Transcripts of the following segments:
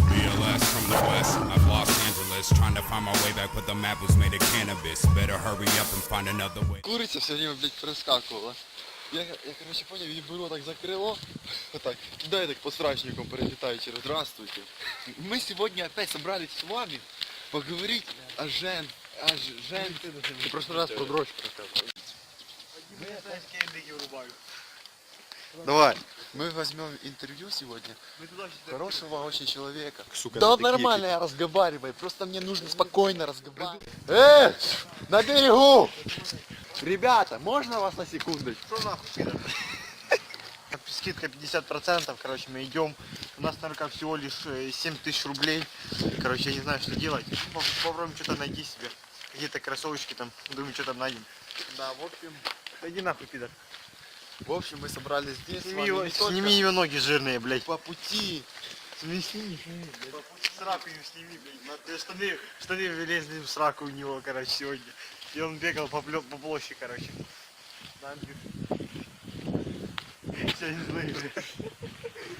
BLS from the west of Los Angeles, trying to find my way back, but the map was made of cannabis. Better hurry up and find another way. Куриця все время, блядь, перескакувала. Я, я короче, понял, її беру так за крило, отак, кидаю так по страшникам, перелетаю через «Здравствуйте». Мы сегодня опять собрались с вами поговорить о жен... О жен... В прошлый раз про дрочь рассказывал. Давай, мы возьмем интервью сегодня. Хорошего очень человека. Сука, да нормально я разговариваю, просто мне нужно спокойно разговаривать. Эй, на берегу! Ребята, можно вас на секундочку? Что нахуй, пидор? Скидка 50%, короче, мы идем. У нас, наверное, всего лишь э, 7 тысяч рублей. Короче, я не знаю, что делать. Поп- Попробуем что-то найти себе. Какие-то кроссовочки там. Думаю, что там найдем. Да, в общем, иди нахуй, пидор. В общем, мы собрались здесь. Сними его, сними его ноги жирные, блядь. по пути. Сними, сними, сними, блядь. Сраку ему сними, блядь. Надо- Штаны, штаны влезли в сраку у него, короче, сегодня. И он бегал по, по площади, короче. Не злые, блядь.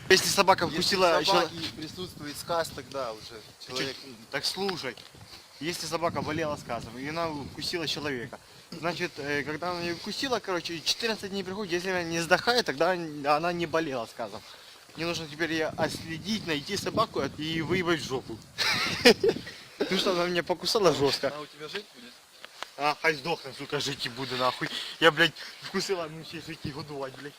Если собака Если вкусила в чел- собаке присутствует сказ, тогда уже человек... Так слушай, если собака болела сказом, и она укусила человека, значит, э, когда она ее укусила, короче, 14 дней приходит, если она не сдохает, тогда она не болела сказом. Мне нужно теперь ее отследить, найти собаку и выебать в жопу. Потому что она меня покусала жестко. Она у тебя жить будет? А, хай здохне, сука, жить і буде нахуй. Я, блядь, вкусила, ну ще жить і годувати, блядь.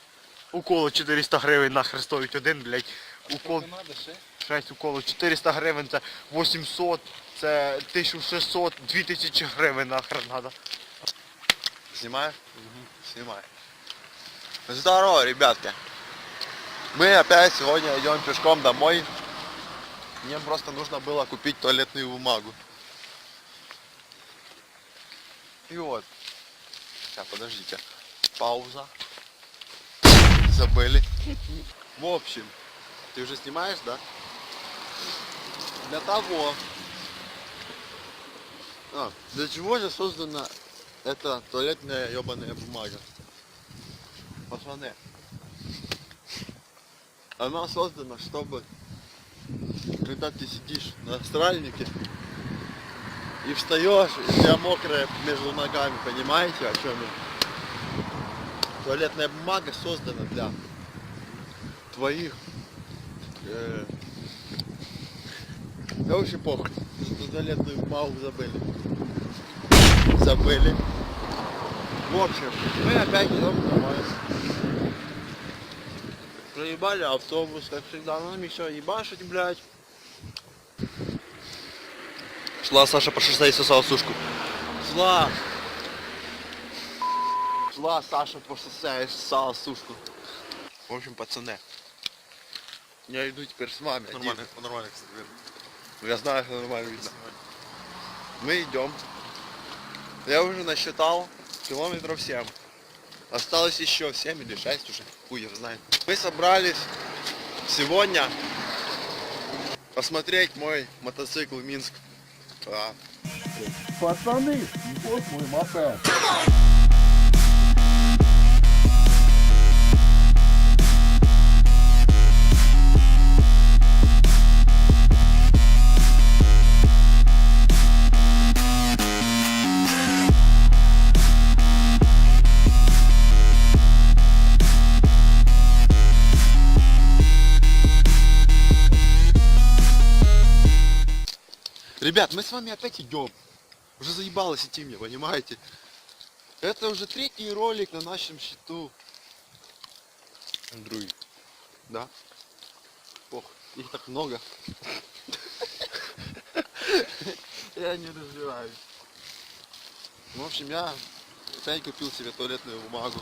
Уколо 400 гривень нахер стоїть один, блядь. Укол Сколько надо, шесть? 6 уколів, 400 гривень, це 800, це 1600, 2000 гривень нахер надо. Снимаешь? Снимай. Здорово, ребятки. Мы опять сегодня идем пешком домой. Мне просто нужно было купить туалетную бумагу. И вот. Сейчас, подождите. Пауза. Забыли. В общем, ты уже снимаешь, да? Для того. А, для чего же создана эта туалетная ебаная бумага? Пацаны. Она создана, чтобы когда ты сидишь на стральнике и встаешь, и у мокрая между ногами, понимаете, о чем я? Туалетная бумага создана для твоих э, да вообще похуй. Что туалетную бумагу забыли. Забыли. В общем, мы опять идем домой. Проебали автобус, как всегда, нам еще ебашить, блядь. Шла Саша по шоссе и сосала сушку. Шла. Шла Саша по шоссе и сосала сушку. В общем, пацаны. Я иду теперь с вами. Нормально, нормально, кстати, видно. Я знаю, что нормально видно. Мы идем. Я уже насчитал километров 7. Осталось еще 7 или 6 уже, хуй его знает. Мы собрались сегодня посмотреть мой мотоцикл Минск. А, Пацаны, вот мой мопед. Ребят, мы с вами опять идем. Уже заебалось идти мне, понимаете? Это уже третий ролик на нашем счету. Другий. Да. Ох, их так много. Я не разбираюсь. В общем, я опять купил себе туалетную бумагу.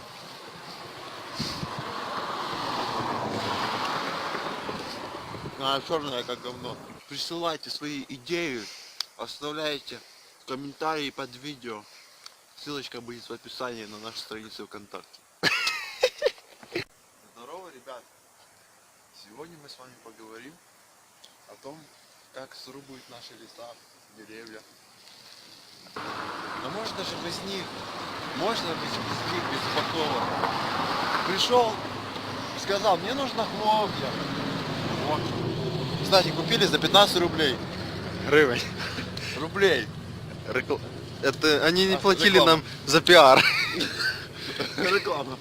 Она черная, как говно. Присылайте свои идеи, оставляйте комментарии под видео. Ссылочка будет в описании на нашу страницу ВКонтакте. Здорово, ребят! Сегодня мы с вами поговорим о том, как срубают наши леса, деревья. Но может даже без них, можно без, них, без Бакова. Пришел, сказал, мне нужно хлопья. Вот. Кстати, купили за 15 рублей. Гривень. Рублей. Рекл- Это они не А, платили реклама. нам за пиар. Реклама.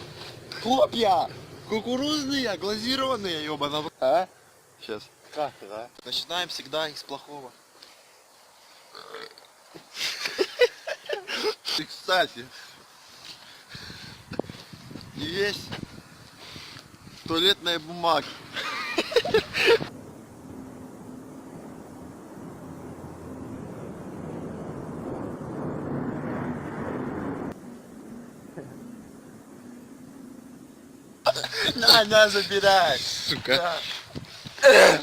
Хлопья! Кукурузные, глазированные, ёбана. А? Сейчас. Как да? Начинаем всегда из плохого. И, кстати, есть туалетная бумага. На, на, забирай. Сука. Да.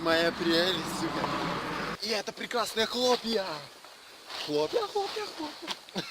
Моя прелесть, сука. И это прекрасные хлопья. Хлопья, хлопья, хлопья.